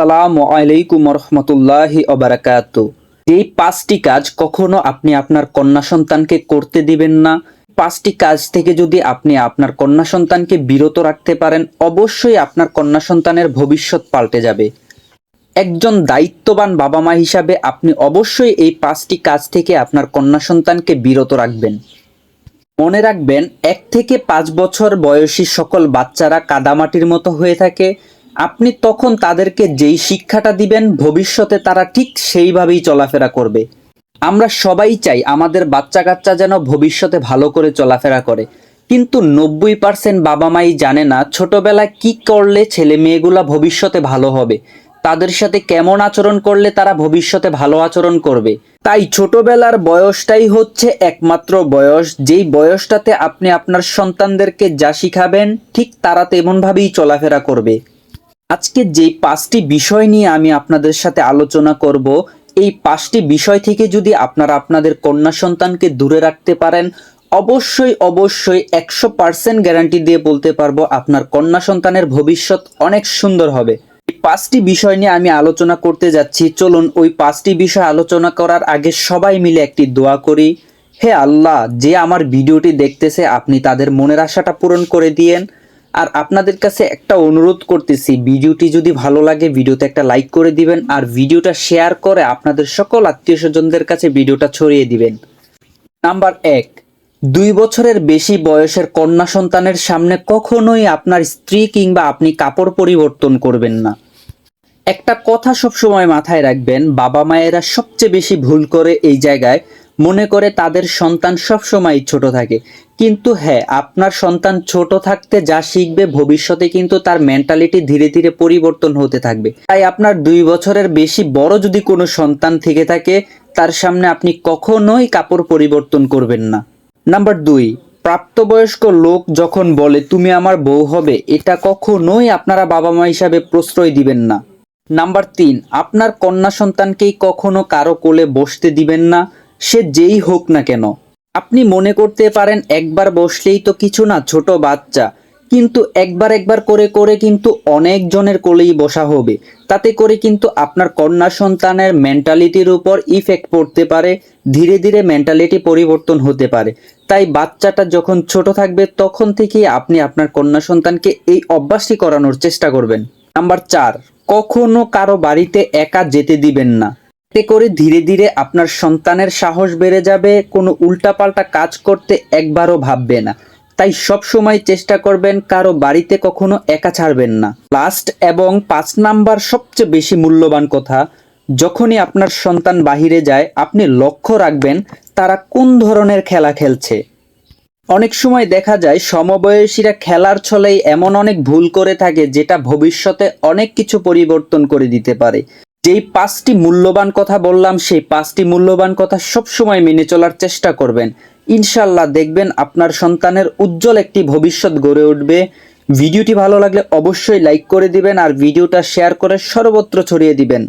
আসসালামু আলাইকুম রহমতুল্লাহি অবরাকাত এই পাঁচটি কাজ কখনো আপনি আপনার কন্যা সন্তানকে করতে দিবেন না পাঁচটি কাজ থেকে যদি আপনি আপনার কন্যা সন্তানকে বিরত রাখতে পারেন, অবশ্যই আপনার কন্যা সন্তানের ভবিষ্যৎ পাল্টে যাবে। একজন দায়িত্ববান বাবা মা হিসাবে আপনি অবশ্যই এই পাঁচটি কাজ থেকে আপনার কন্যা সন্তানকে বিরত রাখবেন। মনে রাখবেন, এক থেকে পাঁচ বছর বয়সী সকল বাচ্চারা কাদামাটির মতো হয়ে থাকে আপনি তখন তাদেরকে যেই শিক্ষাটা দিবেন, ভবিষ্যতে তারা ঠিক সেইভাবেই চলাফেরা করবে। আমরা সবাই চাই আমাদের বাচ্চা কাচ্চা যেন ভবিষ্যতে ভালো করে চলাফেরা করে। কিন্তু নব্বই পার্সেন্ট বাবা মাই জানে না ছোটবেলায় কি করলে ছেলে মেয়েগুলা ভবিষ্যতে ভালো হবে। তাদের সাথে কেমন আচরণ করলে তারা ভবিষ্যতে ভালো আচরণ করবে। তাই ছোটবেলার বয়সটাই হচ্ছে একমাত্র বয়স। যেই বয়সটাতে আপনি আপনার সন্তানদেরকে যা শিখাবেন, ঠিক তারা তেমনভাবেই চলাফেরা করবে। আজকে যেই পাঁচটি বিষয় নিয়ে আমি আপনাদের সাথে আলোচনা করব, এই পাঁচটি বিষয় থেকে যদি আপনারা আপনাদের কন্যা সন্তানকে দূরে রাখতে পারেন, অবশ্যই অবশ্যই একশো পার্সেন্ট গ্যারান্টি দিয়ে বলতে পারব আপনার কন্যা সন্তানের ভবিষ্যৎ অনেক সুন্দর হবে। এই পাঁচটি বিষয় নিয়ে আমি আলোচনা করতে যাচ্ছি। চলুন, ওই পাঁচটি বিষয় আলোচনা করার আগে সবাই মিলে একটি দোয়া করি। হে আল্লাহ, যে আমার ভিডিওটি দেখতেছে, আপনি তাদের মনের আশাটা পূরণ করে দিয়েন। আর আপনাদের কাছে একটা অনুরোধ করতেছি, ভিডিওটি যদি ভালো লাগে ভিডিওতে একটা লাইক করে দিবেন আর ভিডিওটা শেয়ার করে আপনাদের সকল আত্মীয় স্বজনদের কাছে ভিডিওটা ছড়িয়ে দিবেন। নাম্বার এক, দুই বছরের বেশি বয়সের কন্যা সন্তানের সামনে কখনোই আপনার স্ত্রী কিংবা আপনি কাপড় পরিবর্তন করবেন না। একটা কথা সবসময় মাথায় রাখবেন বাবা মায়েরা সবচেয়ে বেশি ভুল করে এই জায়গায় মনে করে তাদের সন্তান সবসময় ছোট থাকে। কিন্তু হ্যাঁ আপনার সন্তান ছোট থাকতে যা শিখবে ভবিষ্যতে কিন্তু তার মেন্টালিটি ধীরে ধীরে পরিবর্তন হতে থাকবে। তাই আপনার দুই বছরের বেশি বড় যদি কোনো সন্তান থেকে থাকে, তার সামনে আপনি কখনোই কাপড় পরিবর্তন করবেন না। নাম্বার দুই, প্রাপ্তবয়স্ক লোক যখন বলে, তুমি আমার বউ হবে, এটা কখনোই আপনারা বাবা মা হিসাবে প্রশ্রয় দিবেন না। নাম্বার তিন, আপনার কন্যা সন্তানকেই কখনো কারও কোলে বসতে দিবেন না। সে যেই হোক না কেন। আপনি মনে করতে পারেন একবার বসলেই তো কিছু না, ছোট বাচ্চা। কিন্তু একবার একবার করে করে কিন্তু অনেক জনের কোলেই বসা হবে। তাতে করে কিন্তু আপনার কন্যা সন্তানের মেন্টালিটির উপর ইফেক্ট পড়তে পারে, ধীরে ধীরে মেন্টালিটি পরিবর্তন হতে পারে। তাই বাচ্চাটা যখন ছোট থাকবে, তখন থেকেই আপনি আপনার কন্যা সন্তানকে এই অভ্যাসটি করানোর চেষ্টা করবেন। নাম্বার চার, কখনো কারও বাড়িতে একা যেতে দিবেন না। এতে করে ধীরে ধীরে আপনার সন্তানের সাহস বেড়ে যাবে, কোনো উল্টাপাল্টা কাজ করতে একবারও ভাববে না। তাই সব সময় চেষ্টা করবেন কারও বাড়িতে কখনো একা ছাড়বেন না। লাস্ট এবং পাঁচ নাম্বার সবচেয়ে বেশি মূল্যবান কথা, যখনই আপনার সন্তান বাহিরে যায়, আপনি লক্ষ্য রাখবেন তারা কোন ধরনের খেলা খেলছে। অনেক সময় দেখা যায়, সমবয়সীরা খেলার ছলেই এমন অনেক ভুল করে থাকে, যেটা ভবিষ্যতে অনেক কিছু পরিবর্তন করে দিতে পারে। যেই পাঁচটি মূল্যবান কথা বললাম, সেই পাঁচটি মূল্যবান কথা সবসময় মেনে চলার চেষ্টা করবেন। ইনশাল্লাহ দেখবেন আপনার সন্তানের উজ্জ্বল একটি ভবিষ্যৎ গড়ে উঠবে। ভিডিওটি ভালো লাগলে অবশ্যই লাইক করে দিবেন আর ভিডিওটা শেয়ার করে সর্বত্র ছড়িয়ে দিবেন।